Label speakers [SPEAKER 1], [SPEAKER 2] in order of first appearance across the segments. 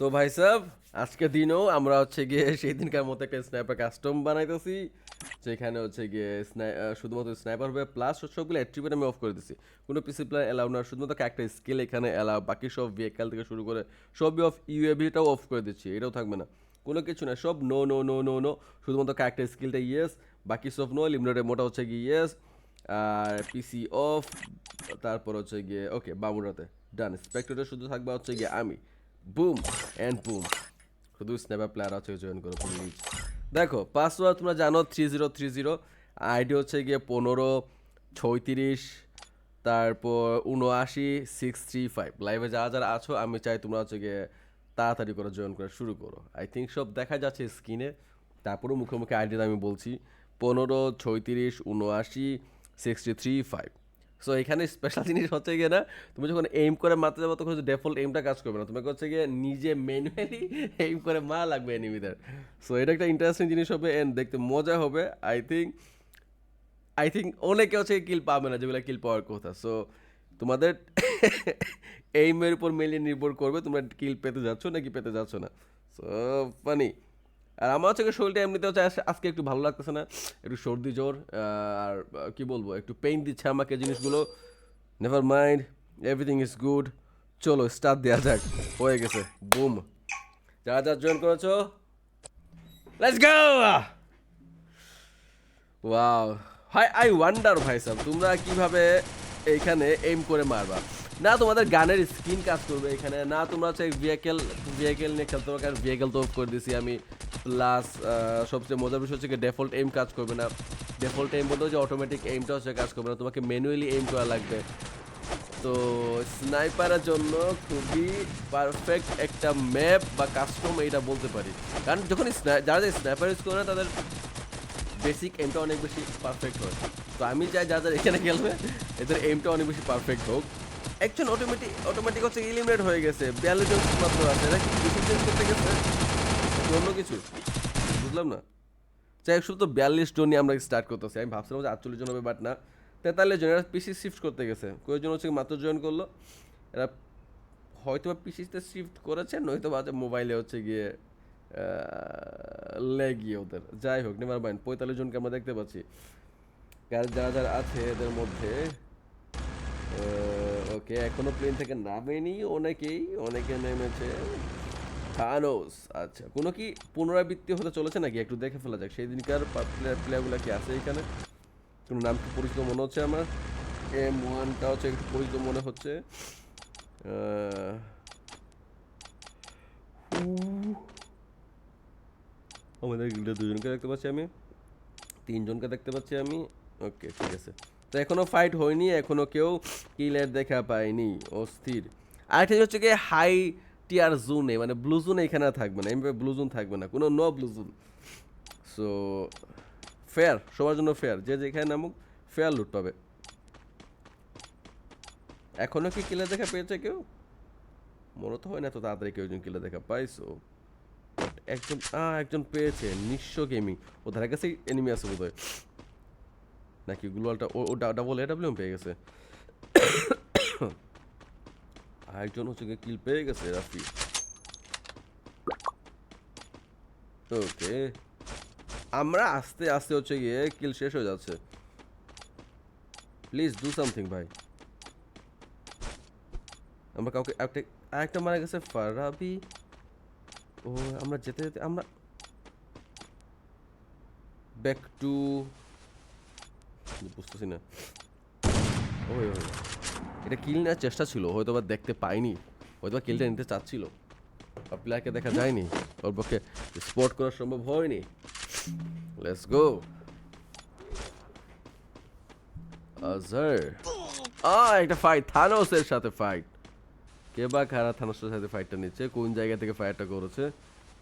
[SPEAKER 1] তো ভাই সাহেব আজকে দিনও আমরা হচ্ছে গিয়ে সেই দিনকার মতো একটা স্নাইপার কাস্টম বানাইতেছি, যেখানে হচ্ছে গিয়ে শুধুমাত্র স্নাইপার হবে প্লাস সবগুলো অ্যাট্রিবিউট আমি অফ করে দিচ্ছি কোনো পিসি প্লেয়ার অ্যালাউ না, শুধুমাত্র একটা স্কিল এখানে অ্যালাউ বাকি সব ভেহিকাল থেকে শুরু করে সবই অফ ইউএভিটাও অফ করে দিচ্ছি, এটাও থাকবে না। কোনো কিছু না, সব no no no no no শুধুমাত্র ক্যারেক্টার স্কিলটা ইয়েস বাকি সব নো লিমিটেড মোটা হচ্ছে গিয়ে ইয়েস আর পিসি অফ তারপর হচ্ছে গিয়ে ওকে বামুরাতে ডান স্পেক্টরে শুধু থাকবে হচ্ছে গিয়ে আমি। Boom and boom. শুধু স্ন্যাপার প্লেয়ার আছে জয়েন করো প্লিজ দেখো পাসওয়ার্ড তোমরা জানো three zero three zero ID হচ্ছে গিয়ে পনেরো, ছয়ত্রিশ, তারপর উনআশি সিক্স থ্রি ফাইভ লাইভে যারা যারা আছো, আমি চাই তোমরা হচ্ছে গিয়ে তাড়াতাড়ি করে জয়েন করা শুরু করো। আই থিঙ্ক সব দেখা যাচ্ছে স্ক্রিনে তারপরেও মুখে মুখে আইডিটা আমি বলছি। পনেরো, ছয়ত্রিশ উনআশি সিক্সটি থ্রি ফাইভ সো এখানে স্পেশাল জিনিস হচ্ছে গিয়ে না, তুমি যখন এইম করে মারতে যাব, তখন ডেফল্ট এইমটা কাজ করবে না। তোমাকে হচ্ছে গিয়ে নিজে ম্যানুয়ালি এইম করে মা লাগবে এনিমিদের সো এটা একটা ইন্টারেস্টিং জিনিস হবে এন্ড দেখতে মজা হবে। আই থিঙ্ক আই থিঙ্ক অনেকে হচ্ছে কিল পাবে না, যেগুলো কিল পাওয়ার কথা। সো তোমাদের এইমের উপর মেনলি নির্ভর করবে, তোমরা কিল পেতে যাচ্ছ নাকি পেতে যাচ্ছ না। সো ফানি আর আমার হচ্ছে শরীরটা এমনিতে হচ্ছে আজকে একটু ভালো লাগতেছে না। একটু সর্দি, জ্বর, আর কি বলব, একটু পেইন দিচ্ছে আমাকে জিনিসগুলো। Never mind everything is good চলো স্টার্ট দেওয়া যাক। হয়ে গেছে। বুম যারা যা জয়েন করেছ let's go wow hi I wonder ভাই সাহেব তোমরা কীভাবে এইখানে এইম করে মারবা? না তোমাদের গানের স্ক্রিন কাজ করবে এখানে, না তোমরা হচ্ছে ভেহিকেল ভেহিকেল নিয়ে খেলতে পারো কারণ ভেহিকেল তো করে দিছি আমি। প্লাস সবচেয়ে মজার বিষয় হচ্ছে ডেফল্ট এম কাজ করবে না। ডেফল্ট এম বলতে যে অটোমেটিক এইমটা হচ্ছে কাজ করবে না, তোমাকে ম্যানুয়ালি এইম করা লাগবে। তো স্নাইপারের জন্য খুবই পারফেক্ট একটা ম্যাপ বা কাস্টম এটা বলতে পারি। কারণ যখন যারা যে স্নাইপার ইউজ করে না, তাদের বেসিক এমটা অনেক বেশি পারফেক্ট হয়। তো আমি চাই যা যারা এখানে খেলবে, এদের এমটা অনেক বেশি পারফেক্ট হোক। একজন অটোমেটিক অটোমেটিক হচ্ছে ইলিমিনেট হয়ে গেছে। বিয়াল্লিশ জন মাত্র আছে কি করতে গেছে? অন্য কিছু? বুঝলাম না। যাই হোক তো বিয়াল্লিশ জন নিয়ে আমরা স্টার্ট করতেছি। আমি ভাবছিলাম যে আটচল্লিশ জন হবে বাট না। তেতাল্লিশ জন, এরা পিসি শিফট করতে গেছে। কয়েকজন হচ্ছে মাত্র জয়েন করল। এরা হয়তো বা পিসিতে শিফট করেছে, নয়তো বা মোবাইলে হচ্ছে গিয়ে লেগিয়ে ওদের। যাই হোক নেভার মাইন্ড পঁয়তাল্লিশ জনকে আমরা দেখতে পাচ্ছি। যারা যারা আছে এদের মধ্যে ওকে এখনও প্লেন থেকে নামেনি অনেকেই। অনেকে নেমেছে। থানোস আচ্ছা। কোনো কি পুনরাবৃত্তি হতে চলেছে নাকি? একটু দেখে ফেলা যাক। সেই দিনকার প্লেয়ার প্লেয়ারগুলো কি আছে এখানে? কোনো নাম কি পরিচিত মনে হচ্ছে আমার? এম ওয়ানটা হচ্ছে একটু পরিচিত মনে হচ্ছে। আমাদের গিল্ডে দুজনকে দেখতে পাচ্ছি আমি। তিনজনকে দেখতে পাচ্ছি আমি। ওকে, ঠিক আছে। তো এখনও ফাইট হয়নি, এখনও কেউ কিলের দেখা পায়নি। অস্থির। আরেকটা হচ্ছে কি হাই টিয়ার জোনে মানে ব্লু জোন এখানে থাকবে না, এমনি ব্লু জোন থাকবে না, কোনো no blue zone so fair সবার জন্য ফেয়ার যে যেখানে নামুক ফেয়ার লুট পাবে। এখনও কি কিলে দেখা পেয়েছে কেউ? মনে তো হয় না তো তাড়াতাড়ি কেউ একজন কিলে দেখা পাইছো। একজন একজন পেয়েছে, নিঃস্ব গেমিং ও ধারে কাছে এনিমি আছে বোধ হয় নাকি গ্লোয়ালটা ও ডাবল এ ডাব্লিউ পেয়ে গেছে। আরেকজন হচ্ছে গিয়ে কিল পেয়ে গেছে, রাফি। ওকে আমরা আস্তে আস্তে হচ্ছে গিয়ে কিল শেষ হয়ে যাচ্ছে। প্লিজ ডু সামথিং ভাই। আমরা কাউকে একটা আরেকটা মারা গেছে, ফারাবি। ও, আমরা যেতে যেতে, আমরা ব্যাক টু বুঝতেছি না। ওই ওই। এটা কিল নেওয়ার চেষ্টা ছিল হয়তো বা দেখতে পাইনি হয়তো বা কিলটা নিতে চাচ্ছিল। আর প্লেয়ারকে দেখা যায়নি, ওর পক্ষে স্পট করা সম্ভব হয়নি। লেটস গো আজার আ একটা ফাইট থানোসের সাথে ফাইট কে বা কারা থানোসের সাথে ফাইটটা নিচ্ছে, কোন জায়গা থেকে ফায়ারটা করেছে?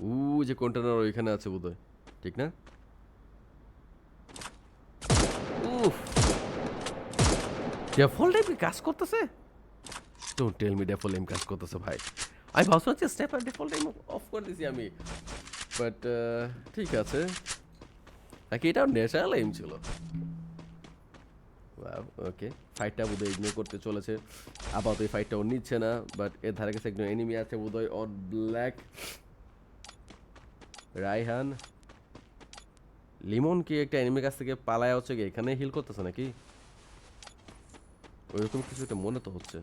[SPEAKER 1] উ, যে কন্টেনার ওইখানে আছে বোধহয়, ঠিক না? ডেফল্ট এম কাজ করতেছে? Don't tell me default M কাজ করতেছে ভাই। আমি ভাবছিলাম যে স্টেপ ডেফল্ট এম অফ করে দিছি আমি। বাট ঠিক আছে। নাকি এটাও ন্যাচারাল এম ছিল? ওকে ফাইটটা বোধহয় ইগনোর করতে চলেছে। আপাতত এই ফাইটটা ও নিচ্ছে না বাট এর ধারে কাছে একজন এনিমি আছে বোধহয় অন ব্ল্যাক রাইহান লিমন কি একটা এনিমির কাছ থেকে পালায় হচ্ছে কি এখানে হিল করতেছে নাকি? ওইরকম কিছু একটা মনে তো হচ্ছে।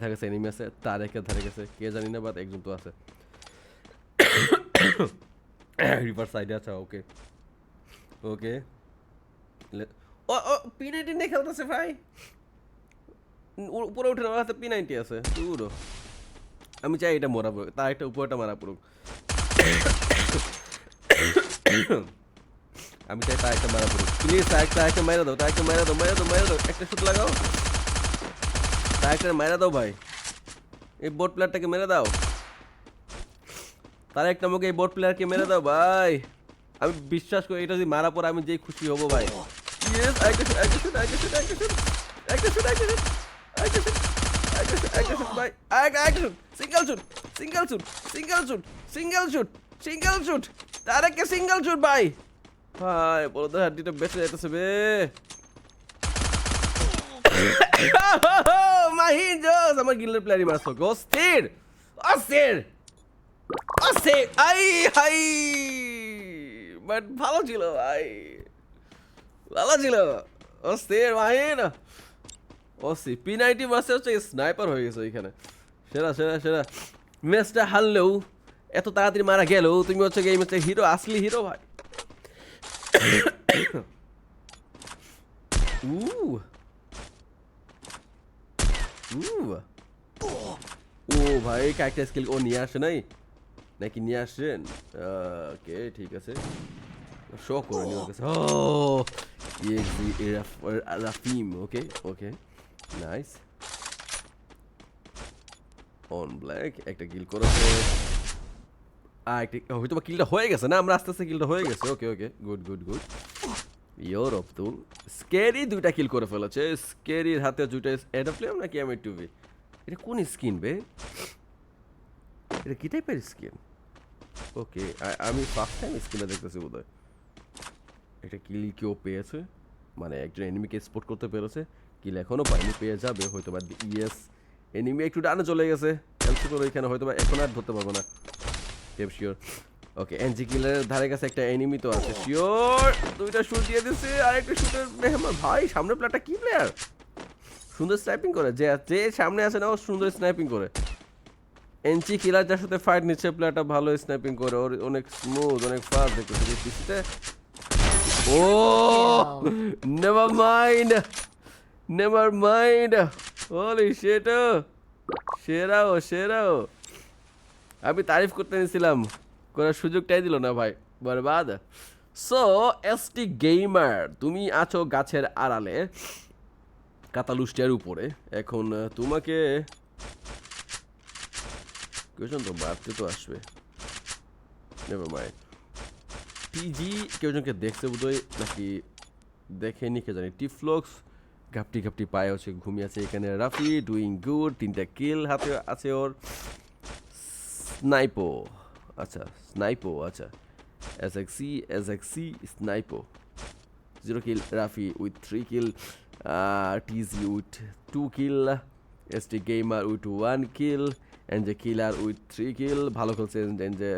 [SPEAKER 1] ধারে কাছে এনিমি আছে, তার একে ধারে গেছে, কে জানি না বাট একজন তো আছে। রিভার সাইডে আছে ওকে ওকে ও ও পি নাইনটি নিয়ে খেলতেছে ভাই। উপরে উঠে নেওয়া হাতে পি নাইনটি আছে দূরও আমি চাই এটা মরা পড়ুক তার একটা উপরটা মারা পড়ুক। আমি চাই তাকে মারা দেবো প্লিজ তাকে তাকে মারা দাও তাকে মারা দাও মারা দাও মারা দাও একটা শুট লাগাও তাকে মারা দাও ভাই এই বোট প্লেয়ারটাকে মেরে দাও তার একটা আমাকে এই বোট প্লেয়ারকে মেরে দাও ভাই আমি বিশ্বাস করি এটা যদি মারা পরে আমি যেই খুশি হব ভাই single shoot single shoot single shoot single shoot single shoot তার একটা সিঙ্গেল শুট ভাই ভাই বড়দের হাড্ডিটা বেঁচে যাইতেছে বে। মাহিন জোস, আমার গিল্ডের প্লেয়ারই মারছো। অস্থির অস্থির অস্থির, আই, হাই। বাট ভালো ছিল, ভাই। ভালো ছিল। অস্থির, মাহিন। অস্থি পি নাইনটি মাসে হচ্ছে স্নাইপার হয়ে গেছে ওইখানে। সেরা সেরা সেরা। ম্যাচটা হারলেও, এত তাড়াতাড়ি মারা গেলেও, তুমি হচ্ছে এই ম্যাচে হিরো আসলি হিরো ভাই। উ উ ও ভাই ক্যারেক্টার স্কিল ও নিয়ে আসে নাই নাকি নিয়ে আসছেন ওকে ঠিক আছে শো করে নিয়ে কাছে ও Rafim okay okay nice on black একটা কিল করেছে হয়তো বা কিলটা হয়ে গেছে না আমরা আস্তে আস্তে কিলটা হয়ে গেছে okay okay good good good your Abdul scary দুইটা কিল করে ফেলেছে স্কেরির হাতে দুইটা এটা ফ্লেম নাকি আমি টুবি এটা কোন স্কিন বে এটা কি টাইপের স্কিন ওকে আমি ফার্স্ট টাইম স্কিনটা দেখতেছি বোধ এটা কিল কেউ পেয়েছে মানে একজন এনিমিকে স্পট করতে পেরেছে কিল এখনও পাইনি পেয়ে যাবে হয়তো বা ইয়েস এনিমি একটু ডানে চলে গেছে এলসি করে এখানে হয়তো বা এখন আর ধরতে পারব না টেপ শিওর ওকে এনজি কিলের ধারে কাছে একটা এনিমি তো আছে। শিওর দুইটা শুট দিয়ে দিছে আর একটা শুটের মেহমান। ভাই সামনে প্লেয়ারটা কি প্লেয়ার সুন্দর স্নাইপিং করে। যে যে সামনে আছে না, ও সুন্দর স্নাইপিং করে। এনচি কিলার যার সাথে ফাইট নিচ্ছে প্লেয়ারটা ভালো স্নাইপিং করে। ওর অনেক স্মুথ অনেক ফাস্ট দেখতেছে। পিসিতে ও! Never mind never mind holy shit সেরাও সেরাও আমি তারিফ করতে নিয়েছিলাম করার সুযোগটাই দিল না ভাই, বরবাদ। সো এসটি গেমার তুমি আছো গাছের আড়ালে, কাতালুষ্টিয়ার উপরে। এখন তোমাকে কেউজন তো মারতে তো আসবে। নেভার মাইন্ড টিজি কেউজনকে দেখছে বোধহয় নাকি দেখেনি, কে জানি। টিফ্লক্স ঘাপটি ঘাপটি পায়ে হচ্ছে, ঘুমিয়ে আছে এখানে। রাফি ডুইং গুড তিনটা কিল হাতে আছে ওর। স্নাইপো আচ্ছা স্নাইপো আচ্ছা। S X S X স্নাইপো zero kill Rafi with three kill TG with two kill S T gamer with one kill NJ killer with three kill ভালো খেলছে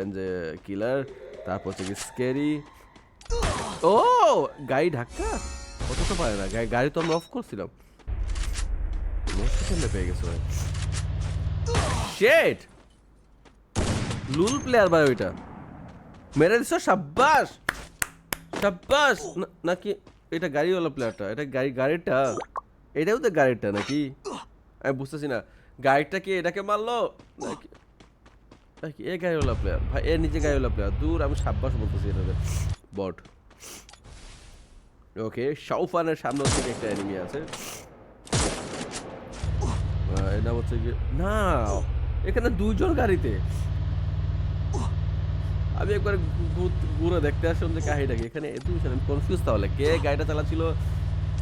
[SPEAKER 1] এনজে কিলার তারপর হচ্ছে স্কেরি ও, গাড়ি ধাক্কা? অত তো পারে না গাড়ি তো আমরা অফ করছিলাম। পেয়ে গেছে শেট লুল প্লেয়ার ভাই ওইটা। মেরে দিছ? সাব্বাস! সাব্বাস! নাকি এটা গাড়িওয়ালা প্লেয়ারটা এটা গাড়ি, গাড়িটা? এটাও তো গাড়িটা নাকি? আমি বুঝতেছি না। গাড়িটা কি এটাকে মারলো? নাকি নাকি এ গাড়িওয়ালা প্লেয়ার ভাই, এ নিজে গাড়িওয়ালা প্লেয়ার দূর, আমি সাব্বাস বলতেছি এটাকে। বট। ওকে শাউফানের সামনে থেকে একটা এনিমি আছে। নাম হচ্ছে গিয়ে না! এখানে দুইজন গাড়িতে। আমি একবার ঘুরে দেখতে আসলাম যে কাহিটা কি এখানে দুইজন আমি কনফিউজ তাহলে। কে গাড়িটা চালাচ্ছিল,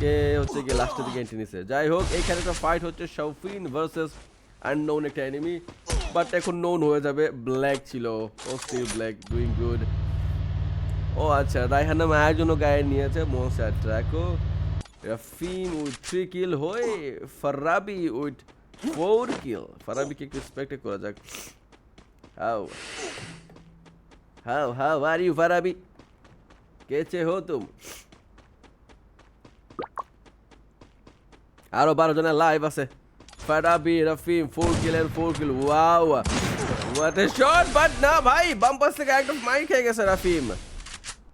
[SPEAKER 1] কে হচ্ছে গিয়ে লাস্টের দিকে এন্ট্রি নিছে। যাই হোক এইখানে একটা ফাইট হচ্ছে শাউফিন ভার্সেস আননোন একটা এনিমি বাট এখন নোন হয়ে যাবে ব্ল্যাক ছিল। ও স্টিল ব্ল্যাক ডুইং গুড ও আচ্ছা রায়হানা মায়ের জন্য গায়ে নিয়েছে মনসার ট্র্যাকও রাফিম উইথ থ্রি কিল হয়ে ফারাবি উইথ ফোর কিল ফারাবিকে একটু রেসপেক্ট করা যাক। How how how are you Farabi কেছে হো তুম? আরও বারো জনের লাইভ আছে। Farabi Rafim four kill and four kill wow what a shot but না ভাই বাম্পাস থেকে একদম মাই খেয়ে গেছে রাফিম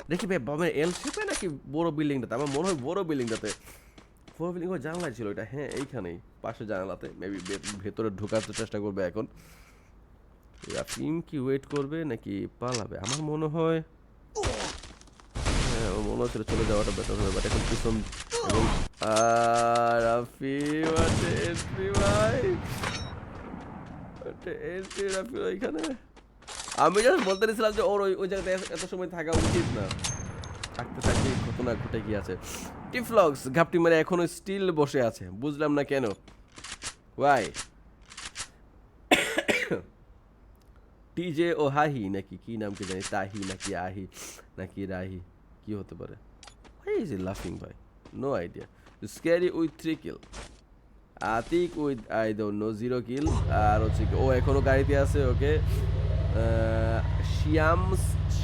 [SPEAKER 1] দেখি ভাই বামের এল শেপে নাকি বড় বিল্ডিংটাতে আমার মনে হয় বড় বিল্ডিংটাতে বড় বিল্ডিং জানলায় ছিল, এটা হ্যাঁ এইখানেই, পাশে জানালাতে। মেবি ভেতরে ঢোকার চেষ্টা করবে এখন। রাফিম কি ওয়েট করবে নাকি পালাবে? আমার মনে হয় হ্যাঁ ও মনে হচ্ছিল চলে যাওয়াটা বেটার হবে বাট এখন পিছন এবং এন্ট্রি ভাই! এন্ট্রি রাফিম ওইখানে? আমি জাস্ট বলতে নিয়েছিলাম যে ওর ওই ওই জায়গাতে এত- এত সময় থাকা উচিত না। থাকতে থাকতে ঘটনা ঘটে গিয়েছে। টিফলক্স ঘাপটি মেরে এখনও স্টিল বসে আছে, বুঝলাম না কেন। ওয়াই টিজে ও হাহি নাকি কি নাম কি জানি, তাহি নাকি আহি, নাকি রাহি, কি হতে পারে? Is he laughing, ভাই? No idea scary with three kill Atik with I don't know zero kill আর হচ্ছে ও এখনও গাড়িতে আছে, ওকে। শিয়ামস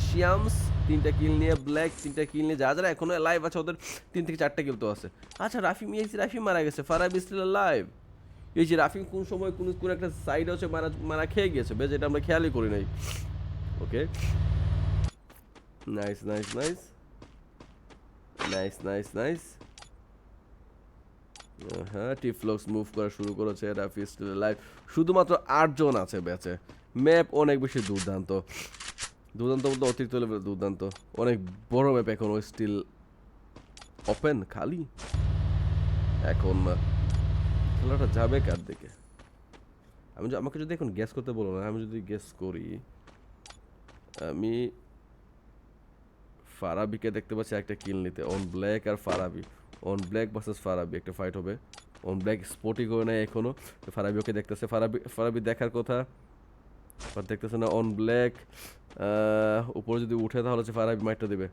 [SPEAKER 1] শিয়ামস তিনটা কিল নিয়ে ব্ল্যাক তিনটা কিল নিয়ে যা যারা এখনও লাইভ আছে, ওদের তিন থেকে চারটা কিল তো আছে। আচ্ছা রাফি মিয়াইছি রাফি মারা গেছে। ফারাব স্টিল লাইভ এই যে রাফিং কোন সময় কোন কোন একটা সাইড হচ্ছে মারা মারা খেয়ে গেছে বেশ, এটা আমরা খেয়ালই করি নাই। Okay nice nice nice nice nice nice হ্যাঁ টিফ্লক্স মুভ করা শুরু করেছে রাফি স্টিল লাইভ শুধুমাত্র আটজন আছে ব্যাচে। ম্যাপ অনেক বেশি দুর্দান্ত। দুর্দান্ত বলতে অতিরিক্ত লেভেল দুর্দান্ত। অনেক বড় ম্যাপ এখন স্টিল ওপেন খালি। এখন খেলাটা যাবে কার দিকে? আমি আমাকে যদি এখন গ্যাস করতে বলো না, আমি যদি গ্যাস করি, আমি ফারাবিকে দেখতে পাচ্ছি একটা কিল নিতে। On black R Farabi. On black versus Farabi, একটা ফাইট হবে। অন ব্ল্যাক স্পটই করে নেয় এখনও ফারাবি ওকে দেখতেছে। ফারাবি ফারাবি দেখার কথা। দেখতেছে না অন ব্ল্যাক উপরে যদি উঠে তাহলে হচ্ছে ফারাবি মাইটটা দেবে।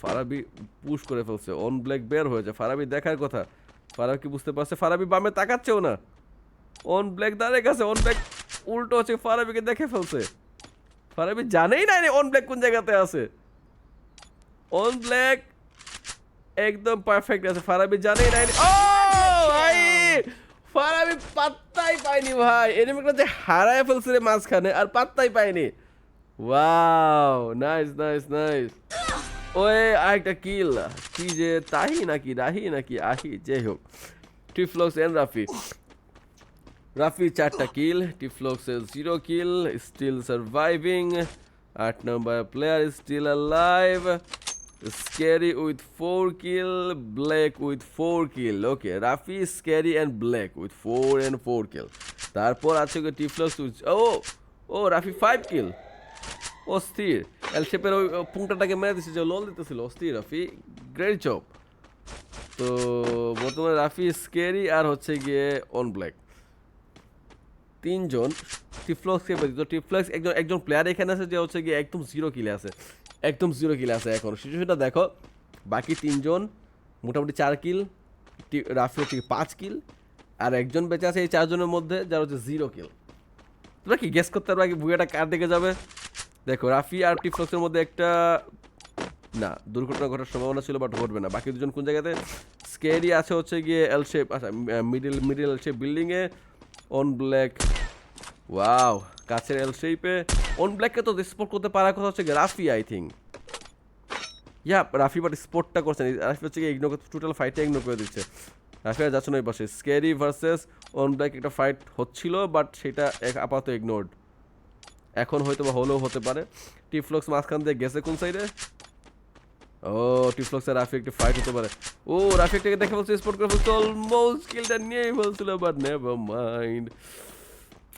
[SPEAKER 1] ফারাবি পুশ করে ফেলছে। অন ব্ল্যাক বের হয়েছে। ফারাবি দেখার কথা। ফারাবি কি বুঝতে পারছে? ফারাবি বামে তাকাচ্ছেও না। অন ব্ল্যাক দাঁড়িয়ে গেছে। অন ব্ল্যাক উল্টো হচ্ছে ফারাবিকে দেখে ফেলছে। ফারাবি জানেই না অন ব্ল্যাক কোন জায়গাতে আছে। অন ব্ল্যাক একদম পারফেক্ট আছে। ফারাবি জানেই না ও, ভাই! ফারাবি পাত্তাই পাইনি ভাই। এনিমিটা যে হারায় ফেলছে রে মাঝখানে, আর পাত্তাই পাইনি ওয়াও নাইস নাইস নাইস ওই আরেকটা কিল। কি যে তাহি নাকি? রাহি নাকি? আহি, যাই হোক। টিফ্লক্স এন্ড রাফি। রাফি চারটা কিল টিফ্লক্সের জিরো কিল স্টিল সার্ভাইভিং আট নম্বর player still live scary with four kill black with four kill okay Rafi scary and black with four and four kill তারপর আছে টিফ্লক্স ও ও, রাফি ফাইভ কিল অস্থির। এল শেপের ওই পুংটাটাকে মেরে দিচ্ছে যে লল দিতেছিল। অস্থির, রাফি। গ্রেট জব তো, বর্তমানে রাফি স্কেরি আর হচ্ছে গিয়ে অন ব্ল্যাক তিনজন টিফ্লক্সকে ব্যতীত টিফ্লক্স একজন একজন প্লেয়ার এখানে আছে যে হচ্ছে গিয়ে একদম জিরো কিলে আছে। একদম জিরো কিলে আছে এখন। সিচুয়েশনটা দেখো। বাকি তিনজন, মোটামুটি চার কিল রাফি হচ্ছে পাঁচ কিল আর একজন বেঁচে আছে এই চারজনের মধ্যে, যার হচ্ছে জিরো কিল তোমরা কি গেস করতে পারবে? বুয়েটা কার দিকে যাবে? দেখো, রাফি আর টিফ্লক্সের মধ্যে একটা, না, দুর্ঘটনা ঘটার সম্ভাবনা ছিল বাট ঘটবে না। বাকি দুজন কোন জায়গাতে? স্কেরি আছে হচ্ছে গিয়ে এল শেপ আচ্ছা মিডিল মিডিল এল শেপ বিল্ডিংয়ে অন ব্ল্যাক ওয়াও কাছের এল শেপে অন ব্ল্যাককে তো স্পোর্ট করতে পারার কথা হচ্ছে Rafi I think yeah Rafi but স্পোর্টটা করছেন রাফি হচ্ছে গিয়ে ইগনোর টোটাল ফাইটটা ইগনোর করে দিচ্ছে। রাফি আর যাচ্ছে না ওই পাশে। স্কেরি ভার্সেস অন ব্ল্যাক একটা ফাইট হচ্ছিল বাট সেটা আপাতত ইগনোর্ড এখন হয়তো বা হলেও হতে পারে। টিফ্লক্স মাঝখান দিয়ে গেছে কোন সাইডে ও টিফ্লক্স আর রাফি একটা ফাইট হতে পারে। ও রাফি একটাকে দেখে বলছে স্পোর্ট করে ফেলছে অলমোস্ট কিলটা নিয়েই বলছিল বাট নেভার মাইন্ড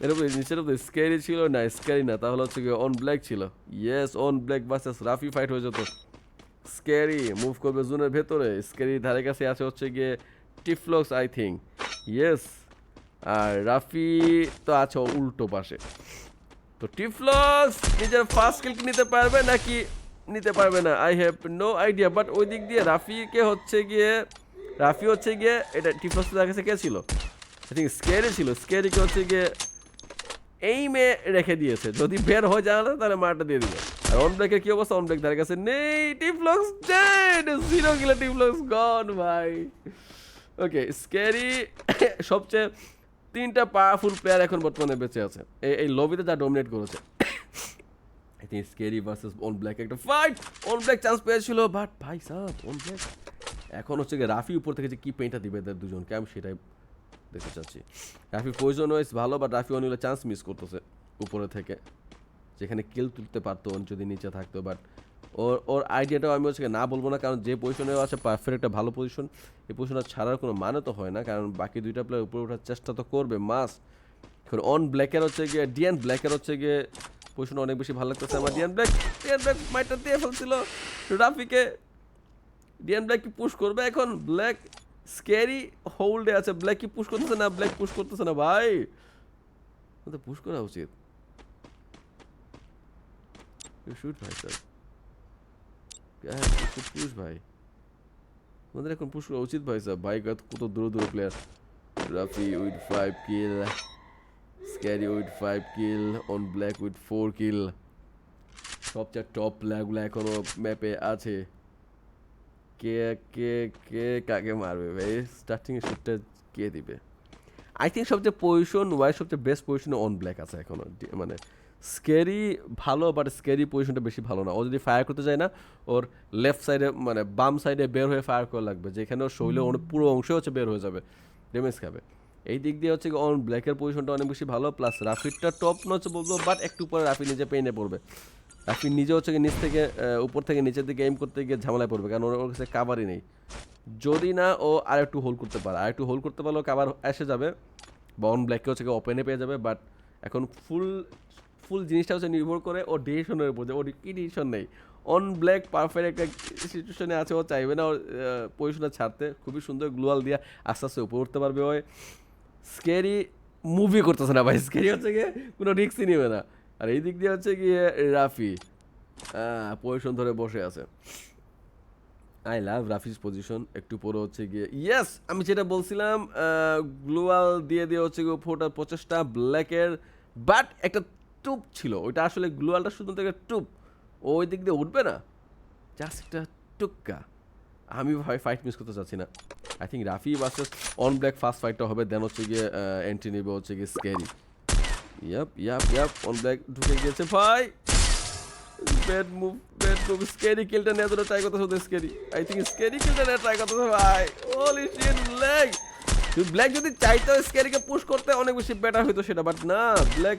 [SPEAKER 1] এরকম নিচের তো স্ক্যারি ছিল না স্ক্যারি না। তাহলে হচ্ছে কি অন ব্ল্যাক ছিল। Yes On Black versus Rafi fight হয়ে যেত। স্ক্যারি মুভ করবে জোনের ভেতরে। স্ক্যারি ধারে কাছে আছে হচ্ছে গিয়ে টিফ্লক্স আই থিঙ্ক ইয়েস আর রাফি তো আছে উল্টো পাশে। তো টিফলস, নিজের ফার্স্ট কিল নিতে পারবে নাকি নিতে পারবে না? I have no idea but ওই দিক দিয়ে রাফিকে হচ্ছে গিয়ে, রাফি হচ্ছে গিয়ে, এটা টিফলস কাছে কে ছিল? আই থিঙ্ক স্কেরি ছিল। স্কেরিকে হচ্ছে গিয়ে এই মেয়ে রেখে দিয়েছে। যদি বের হয়ে জানালে তাহলে মারটা দিয়ে দিবে আর অন ব্রেকের কি অবস্থা? অন ব্রেক তার কাছে নেই। টিফলক্স ডেড জিরো কিলো টিফলক্স গন ভাই। ওকে স্কেরি সবচেয়ে তিনটা পাওয়ারফুল প্লেয়ার এখন বর্তমানে বেঁচে আছে। এই লবিতে যা ডমিনেট করেছে। I Scary versus On Black একটা ফাইট অন ব্ল্যাক চান্স পেয়েছিল বাট ভাই সাহ অন ব্ল্যাক এখন হচ্ছে গিয়ে রাফি উপর থেকে যে কি পেইন্টটা দিবে এদের দুজনকে, আমি সেটাই দেখতে চাচ্ছি। রাফি পয়জন ওয়াইজ ভালো বাট রাফি অনিলে চান্স মিস করতেছে উপরে থেকে। যেখানে কিল তুলতে পারতো ও যদি নিচে থাকতো বাট ওর ওর আইডিয়াটাও আমি হচ্ছে না বলব না, কারণ যে পজিশনে আছে পারফেক্ট একটা ভালো পজিশন এই পজিশনটা ছাড়ার কোনো মানে তো হয় না, কারণ বাকি দুইটা প্লেয়ার উপরে ওঠার চেষ্টা তো করবে মাস এখন অন ব্ল্যাকের হচ্ছে গিয়ে ডিয়ান ব্ল্যাকের হচ্ছে গিয়ে পজিশন অনেক বেশি ভালো লাগতেছে আমার। ডিয়ান ব্ল্যাক ডিয়ান ব্ল্যাক মাইটা দিয়ে ফেলছিল রাফিকে ডিয়ান ব্ল্যাক কি পুশ করবে এখন? ব্ল্যাক স্ক্যারি হোল্ডে আছে। ব্ল্যাক কি পুশ করতেছে না? ব্ল্যাক পুশ করতেছে না, ভাই। পুশ করা উচিত। শুট ভাই স্যার পুশ ভাই আমাদের এখন পুশ করা উচিত ভাই স্যার ভাই কত দূর দূর player Rafi with five kill Scary with five kill On Black with four kill সবচেয়ে টপ প্লেয়ারগুলো এখনও ম্যাপে আছে কে কে কে কাকে মারবে ভাই স্টার্টিং শুটটা কে দিবে? আই থিঙ্ক সবচেয়ে পজিশন ওয়াই সবচেয়ে বেস্ট পজিশনে অন ব্ল্যাক আছে এখনও মানে স্কেরি ভালো বাট স্কেরি পজিশনটা বেশি ভালো না। ও যদি ফায়ার করতে যায় না ওর লেফট সাইডে মানে বাম সাইডে বের হয়ে ফায়ার করা লাগবে। যেখানে ওর শৈলে অনেক পুরো অংশ হচ্ছে বের হয়ে যাবে ড্যামেজ খাবে। এই দিক দিয়ে হচ্ছে অন ব্ল্যাকের পজিশনটা অনেক বেশি ভালো প্লাস রাফিরটা টপ নচ বলব বাট একটু পরে রাফি নিজে পেইনে পড়বে। রাফি নিজে হচ্ছে নিচ থেকে উপর থেকে নিচের দিকে এম করতে গিয়ে ঝামেলায় পড়বে কারণ ওর ওর কাছে কাভারই নেই। যদি না ও আর একটু হোল্ড করতে পারে। আর একটু হোল্ড করতে পারলেও কাভার এসে যাবে বা অন ব্ল্যাককে হচ্ছে ওপেনে পেয়ে যাবে বাট এখন ফুল ফুল জিনিসটা হচ্ছে নির্ভর করে ও ডিসিশনের উপর যে ওর কি ডিসিশন নেই। অন ব্ল্যাক পারফেক্ট একটা সিচুয়েশনে আছে, ও চাইবে না ওর পজিশনটা ছাড়তে। খুবই সুন্দর গ্লোয়াল দিয়ে আস্তে আস্তে উপরে উঠতে পারবে ওই। স্কেরি মুভি করতেছে না ভাই স্কেরি হচ্ছে গিয়ে কোনো রিক্সই নেবে না। আর এই দিক দিয়ে হচ্ছে গিয়ে রাফি পজিশন ধরে বসে আছে। আই লাভ রাফিস পজিশন একটু পরে হচ্ছে গিয়ে ইয়েস আমি যেটা বলছিলাম গ্লোয়াল দিয়ে দিয়ে হচ্ছে গিয়ে ফোটার প্রচেষ্টা ব্ল্যাকের বাট একটা টুপ ছিল। ওইটা আসলে গ্লোয়ালটা শুধু থেকে টুপ। ওই দিক দিয়ে উঠবে না? জাস্ট একটা টুক্কা। আমি ভাই ফাইট মিস করতে চাচ্ছি না। I think Rafi versus on black first ফাইটটা হবে দেন হচ্ছে গিয়ে এন্ট্রি নেবে হচ্ছে গিয়ে scary yep yep yep on black ঢুকে গিয়েছে ভাই। Bad move bad move scary কিলটা নেওয়ার জন্য ট্রাই করতেছে ওদের স্ক্যারি আই থিঙ্ক স্ক্যারি কিলটা নেওয়ার ট্রাই করতেছে ভাই। হোলি শিট ব্ল্যাক ব্ল্যাক যদি চাইতো স্ক্যারিকে পুশ করতে অনেক বেশি বেটার হতো সেটা বাট না ব্ল্যাক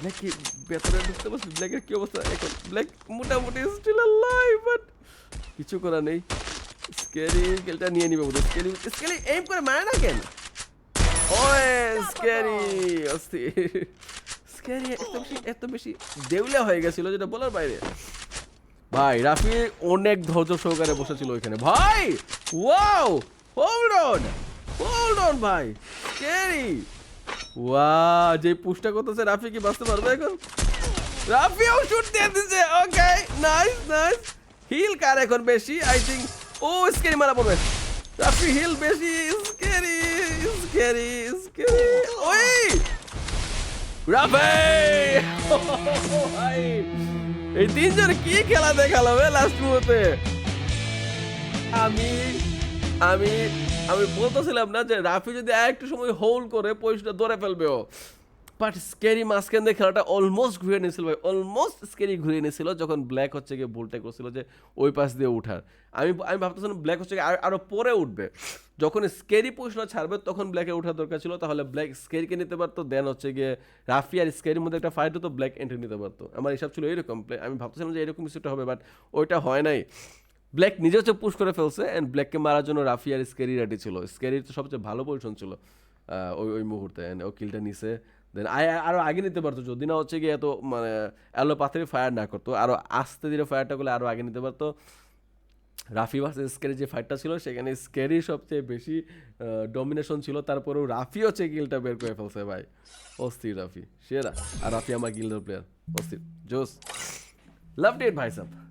[SPEAKER 1] ব্ল্যাক কি ভেতরে বুঝতে পারছি? ব্ল্যাকের কি অবস্থা? এখন ব্ল্যাক মোটামুটি স্টিল লাইভ বাট কিছু করা নেই। স্ক্যারি কিলটা নিয়ে নিবে বোধহয়। স্ক্যারি স্ক্যারি এম করে মারে না কেন? ওয়ে স্ক্যারি অস্থির স্ক্যারি এত বেশি এত বেশি দেউলে হয়ে গেছিল যেটা বলার বাইরে। ভাই রাফি অনেক ধৈর্য সহকারে বসেছিল ওইখানে। ভাই wow hold on hold on ভাই। স্ক্যারি ওয়া যে পুশটা করতেছে রাফি কি বাঁচতে পারবে এখন? রাফিও শুট দিয়ে দিছে ওকে নাইস নাইস হিল কার এখন বেশি? আই থিঙ্ক ও স্ক্যারি মারা পড়বে। রাফি হিল বেশি স্ক্যারি স্ক্যারি স্ক্যারি ওই! রাফে! এই তিনজন কি খেলা দেখাল লাস্ট মুহূর্তে? আমি আমি আমি বলতেছিলাম না যে রাফি যদি একটু সময় হোল্ড করে পয়সাটা ধরে ফেলবে ও বাট স্কেরি মাঝখান দিয়ে খেলাটা অলমোস্ট ঘুরে নিয়েছিল ভাই অলমোস্ট স্কেরি ঘুরে নিয়েছিল যখন ব্ল্যাক হচ্ছে গিয়ে বলটা করছিল যে ওই পাশ দিয়ে উঠার। আমি আমি ভাবতেছিলাম ব্ল্যাক হচ্ছে আর- আরও পরে উঠবে। যখন স্কেরি পয়সা ছাড়বে তখন ব্ল্যাকে ওঠার দরকার ছিল, তাহলে ব্ল্যাক স্কেরিকে নিতে পারতো দেন হচ্ছে গিয়ে রাফি আর স্কেরির মধ্যে একটা ফাইট হতো ব্ল্যাক এন্ট্রি নিতে পারতো। আমার হিসাব ছিল এরকম, আমি ভাবতেছিলাম যে এরকম কিছুটা হবে বাট ওইটা হয় নাই। ব্ল্যাক নিজে হচ্ছে পুশ করে ফেলছে অ্যান্ড ব্ল্যাককে মারার জন্য রাফি আর স্কেরি রেডি ছিল। স্কেরির তো সবচেয়ে ভালো পজিশন ছিল ওই ওই মুহূর্তে and ও কিলটা নিছে। দেন আরও আগে নিতে পারতো যদি না হচ্ছে গিয়ে এত মানে অ্যালোপাথির ফায়ার না করতো আরও আস্তে ধীরে ফায়ারটা করলে আরও আগে নিতে পারতো। রাফি ভার্সেস স্কেরি যে ফাইটটা ছিল, সেখানে স্কেরি সবচেয়ে বেশি ডমিনেশন ছিল। তারপরেও রাফি হচ্ছে গিলটা বের করে ফেলছে ভাই। অস্থির রাফি সেরা। আর রাফি আমার গিল্ডের প্লেয়ার অস্থির। জোস লাভ ডেট ভাই সাহেব